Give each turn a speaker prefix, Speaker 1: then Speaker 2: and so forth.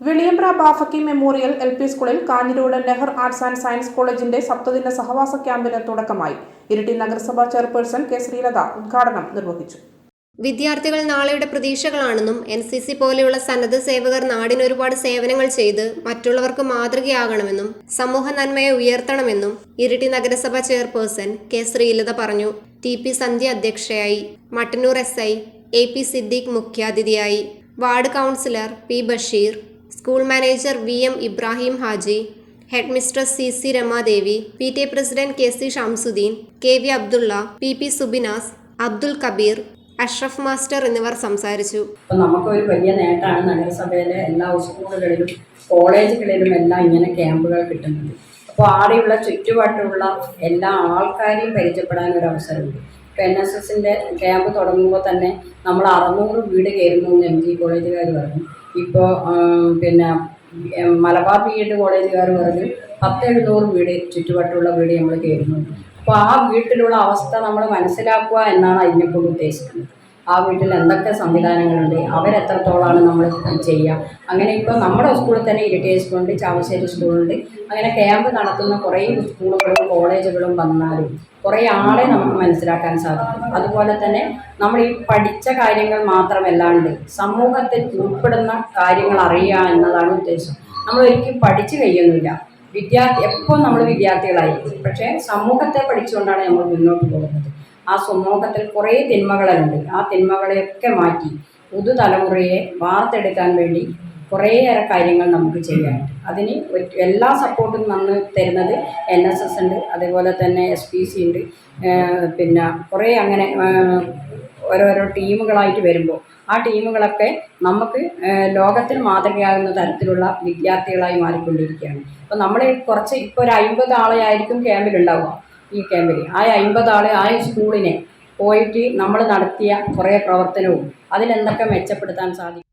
Speaker 1: Veliyambra Bafakki memorial L P സ്കൂളിൽ Kanhirode Nehar arts and science കോളേജിന്റെ സപ്തദിന സഹവാസ ക്യാമ്പിന് തുടക്കമായി. ഇരിട്ടി നഗരസഭാ ചെയർപേഴ്സൺ കെ ശ്രീലത ഉദ്ഘാടനം നിർവഹിച്ചു.
Speaker 2: വിദ്യാർത്ഥികൾ നാളെയുടെ പ്രതീക്ഷകളാണെന്നും എൻ സി സി പോലെയുള്ള സന്നദ്ധ സേവകർ നാടിന് ഒരുപാട് സേവനങ്ങൾ ചെയ്ത് മറ്റുള്ളവർക്ക് മാതൃകയാകണമെന്നും സമൂഹ നന്മയെ ഉയർത്തണമെന്നും ഇരിട്ടി നഗരസഭ ചെയർപേഴ്സൺ കെ ശ്രീലത പറഞ്ഞു. ടി പി സന്ധ്യ അധ്യക്ഷയായി Mattannur S I A P Siddique മുഖ്യാതിഥിയായി ward councillor P Basheer school manager V M Ibrahim Haji head mistress C C Ramadevi P T A president K C Shamsuddin K V Abdulla P P Subinas Abdul Kabeer Ashraf master എന്നിവർ സംസാരിച്ചു.
Speaker 3: നമുക്കൊരു വലിയ നേട്ടമാണ് നഗരസഭയിലെ എല്ലാ സ്കൂളുകളിലും കോളേജുകളിലും എല്ലാം ഇങ്ങനെ ക്യാമ്പുകൾ കിട്ടുന്നത്. അപ്പോൾ ആടെയുള്ള ചുറ്റുപാട്ടുള്ള എല്ലാ ആൾക്കാരെയും പരിചയപ്പെടാൻ ഒരു അവസരമുണ്ട്. ഇപ്പോൾ എൻ എസ് എസിന്റെ ക്യാമ്പ് തുടങ്ങുമ്പോൾ തന്നെ നമ്മൾ അറുന്നൂറ് വീട് കയറുന്നു എന്ന് എം ജി കോളേജുകാർ പറഞ്ഞു. ഇപ്പോൾ പിന്നെ മലബാർ ബി എഡ് കോളേജുകാർ പറഞ്ഞു പത്ത് എഴുന്നൂറ് വീട് ചുറ്റുപാട്ടുള്ള വീട് നമ്മൾ കയറുന്നുണ്ട് അപ്പോൾ ആ വീട്ടിലുള്ള അവസ്ഥ നമ്മൾ മനസ്സിലാക്കുക എന്നാണ് അതിനെക്കൊണ്ട് ഉദ്ദേശിക്കുന്നത്. ആ വീട്ടിൽ എന്തൊക്കെ സംവിധാനങ്ങളുണ്ട് അവരെത്രത്തോളമാണ് നമ്മൾ ചെയ്യുക. അങ്ങനെ ഇപ്പോൾ നമ്മുടെ സ്കൂളിൽ തന്നെ ഇരിട്ടേജ് സ്കൂളുണ്ട് ചാവശ്ശേരി സ്കൂളുണ്ട് അങ്ങനെ ക്യാമ്പ് നടത്തുന്ന കുറേ സ്കൂളുകളും കോളേജുകളും വന്നാലും കുറേ ആളെ നമുക്ക് മനസ്സിലാക്കാൻ സാധിക്കും. അതുപോലെ തന്നെ നമ്മൾ ഈ പഠിച്ച കാര്യങ്ങൾ മാത്രമല്ലാണ്ട് സമൂഹത്തിൽ ഉൾപ്പെടുന്ന കാര്യങ്ങൾ അറിയുക എന്നതാണ് ഉദ്ദേശം. നമ്മൾ ഒരിക്കലും പഠിച്ചു കഴിയുന്നില്ല. വിദ്യാർത്ഥി എപ്പോൾ നമ്മൾ വിദ്യാർത്ഥികളായിരിക്കും? പക്ഷേ സമൂഹത്തെ പഠിച്ചുകൊണ്ടാണ് നമ്മൾ മുന്നോട്ട് പോകുന്നത്. ആ സമൂഹത്തിൽ കുറേ തിന്മകളുണ്ട് ആ തിന്മകളെയൊക്കെ മാറ്റി പുതുതലമുറയെ വാർത്തെടുക്കാൻ വേണ്ടി കുറേയേറെ കാര്യങ്ങൾ നമുക്ക് ചെയ്യാനുണ്ട്. അതിന് എല്ലാ സപ്പോർട്ടും നമ്മൾ തരുന്നത് എൻ എസ് എസ് ഉണ്ട്. അതേപോലെ തന്നെ എസ് പി സി ഉണ്ട്. പിന്നെ കുറേ അങ്ങനെ ഓരോരോ ടീമുകളായിട്ട് വരുമ്പോൾ ആ ടീമുകളൊക്കെ നമുക്ക് ലോകത്തിൽ മാതൃകയാകുന്ന തരത്തിലുള്ള വിദ്യാർത്ഥികളായി മാറിക്കൊണ്ടിരിക്കുകയാണ്. അപ്പോൾ നമ്മൾ കുറച്ച് ഇപ്പോൾ ഒരു അമ്പത് ആളെ ആയിരിക്കും ക്യാമ്പിലുണ്ടാവുക. ഈ ക്യാമ്പിൽ ആ അൻപത് ആൾ ആ സ്കൂളിനെ പോയിട്ട് നമ്മൾ നടത്തിയ കുറേ പ്രവർത്തനവും അതിലെന്തൊക്കെ മെച്ചപ്പെടുത്താൻ സാധിക്കും?